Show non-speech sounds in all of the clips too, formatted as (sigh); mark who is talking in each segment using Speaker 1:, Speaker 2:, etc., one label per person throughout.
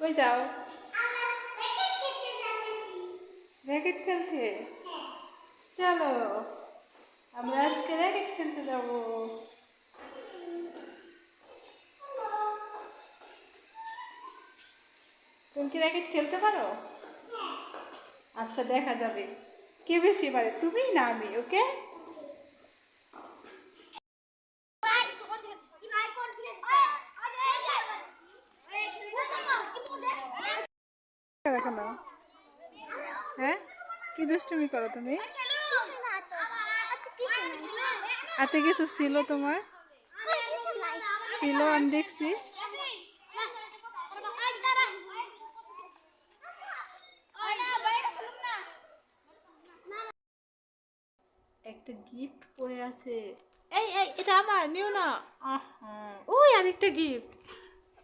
Speaker 1: কই যাও? র্যাকেট খেলতে চলো আমরা আজকে র্যাকেট খেলতে যাব। তুমি কি র্যাকেট খেলতে পারো? আচ্ছা দেখা যাবে। কে বেশি পারে তুমি না আমি ওকে দেখো না হ্যাঁ? কি দুষ্টুমি করো তুমি? হাতে কিছু ছিল তোমার? ছিল, আমি দেখছি। একটা গিফট পড়ে আছে। এই এই, এটা আমার, নিও না। ওই, আরেকটা গিফট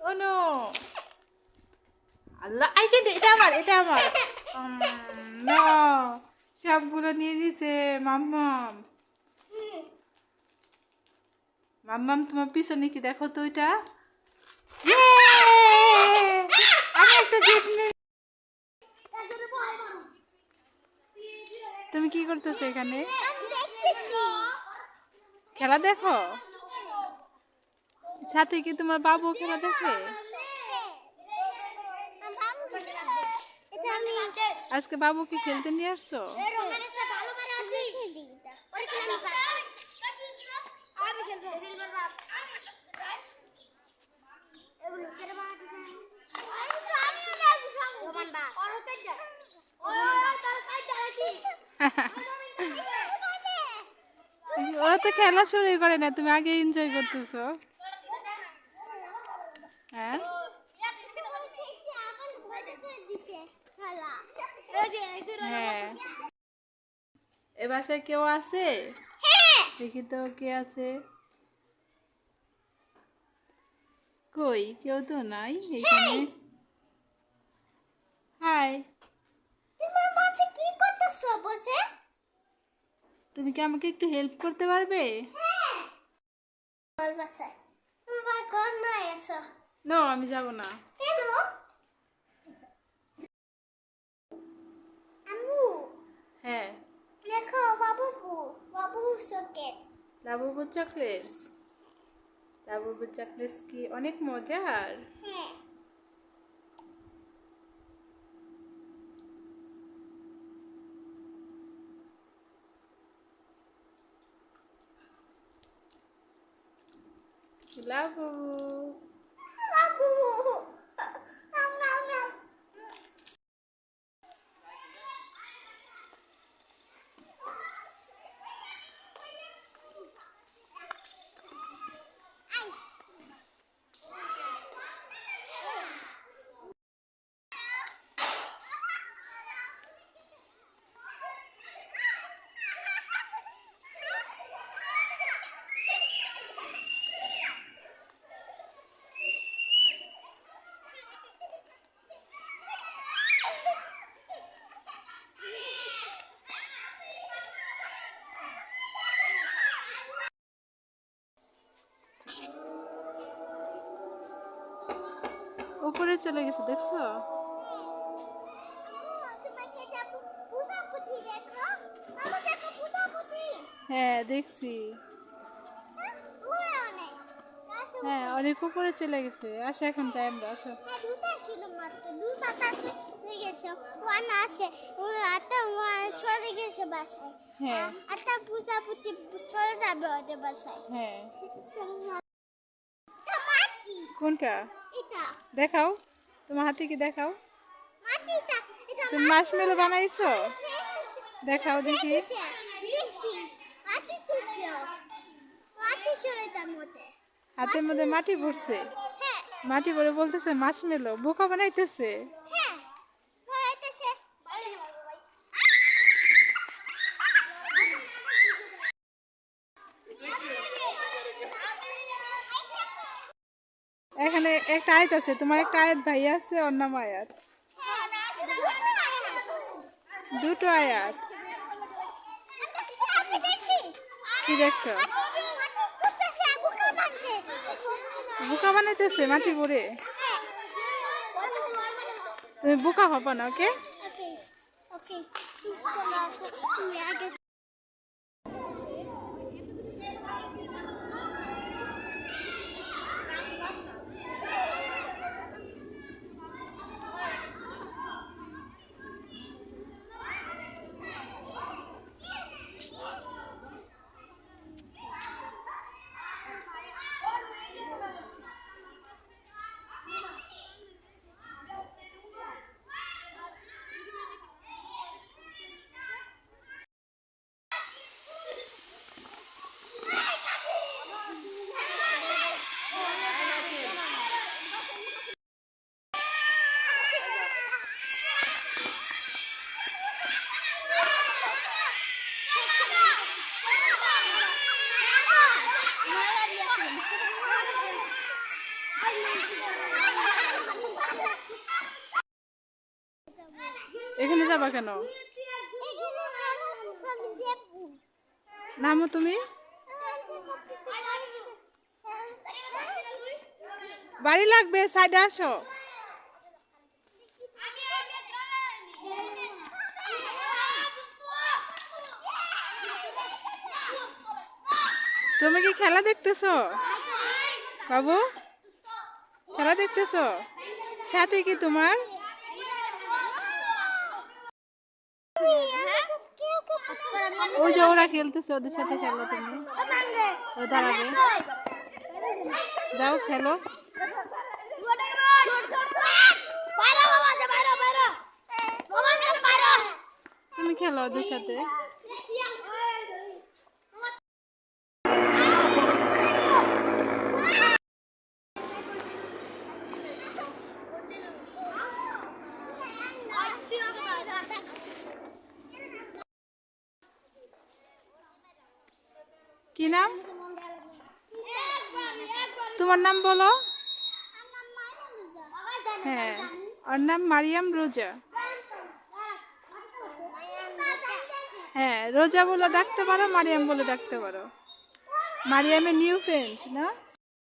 Speaker 1: ও নো আল্লাহ, আই কিন্তু এটা আমার এটা আমার। না, সবগুলো নিয়ে দিছে মাম্মাম। মাম্মাম, তোমার পিছনে কি দেখো তো ওইটা? তুমি কি করতেছো এখানে? খেলা দেখো? সাথে কি তোমার বাবু খেলা দেখে? আজকে বাবু কি খেলতে নিয়ে আসছো? (laughs) ও তো খেলা শুরু করে না তুমি আগে এনজয় করতেছো। এ বাসায় কেউ আছে? দেখি তো কে আছে। কই? কেউ তো নাই এখানে। হাই। তুমি কি আমাকে একটু হেল্প করতে পারবে? নো আমি যাব না হ্যাঁ
Speaker 2: দেখো বাবু সকেট
Speaker 1: লাবুবু চকলেটস লাবুবু চকলেটস কি অনেক মজার।
Speaker 2: হ্যাঁ।
Speaker 1: লাবু উপরে চলে গেছে দেখছ? হ্যাঁ দেখছি। হ্যাঁ অনেক উপরে চলে গেছে। আসো এখন যাই আমরা আসো
Speaker 2: হ্যাঁ,
Speaker 1: কোনটা? দেখাও। তোমার হাতে কি দেখাও?
Speaker 2: তুমি মাছ
Speaker 1: তুমি মাছমেলো বানাইছো? দেখাও দেখি।
Speaker 2: তার মধ্যে।
Speaker 1: হাতের মধ্যে মাটি ভরছে?
Speaker 2: হ্যাঁ।
Speaker 1: মাটি ভরে বলতেছে মাছমেলো বোকা বানাইতেছে
Speaker 2: হ্যাঁ পড়াইতেছে
Speaker 1: এখানে একটা আয়াত আছে, তোমার একটা আয়াত ভাই আছে অন্য নাম আয়াত। দুটো আয়াত। কি দেখছ? বোকা বানাইতেছে, মাটি
Speaker 2: হ্যাঁ
Speaker 1: তুমি বোকা হবা না, ওকে
Speaker 2: ওকে ওকে চলো আসো তুমি আগে
Speaker 1: এখানে যাবা কেন? নামো তুমি। বাড়ি লাগবে, সাইডে আসো। তুমি কি খেলা দেখতেছো? বাবু, খেলা দেখতেছো? সাথে কি তোমার? ওই যে ওরা খেলতেছে ওদের সাথে খেলো তুমি। ও দাঁড়াবে যাও, খেলো। তুমি খেলো ওদের সাথে। কি নাম? তোমার নাম বলো। হ্যাঁ ওর নাম মারিয়াম রোজা। হ্যাঁ রোজা বলে ডাকতে পারো, মারিয়াম বলে ডাকতে পারো। মারিয়ামের নিউ ফ্রেন্ড না?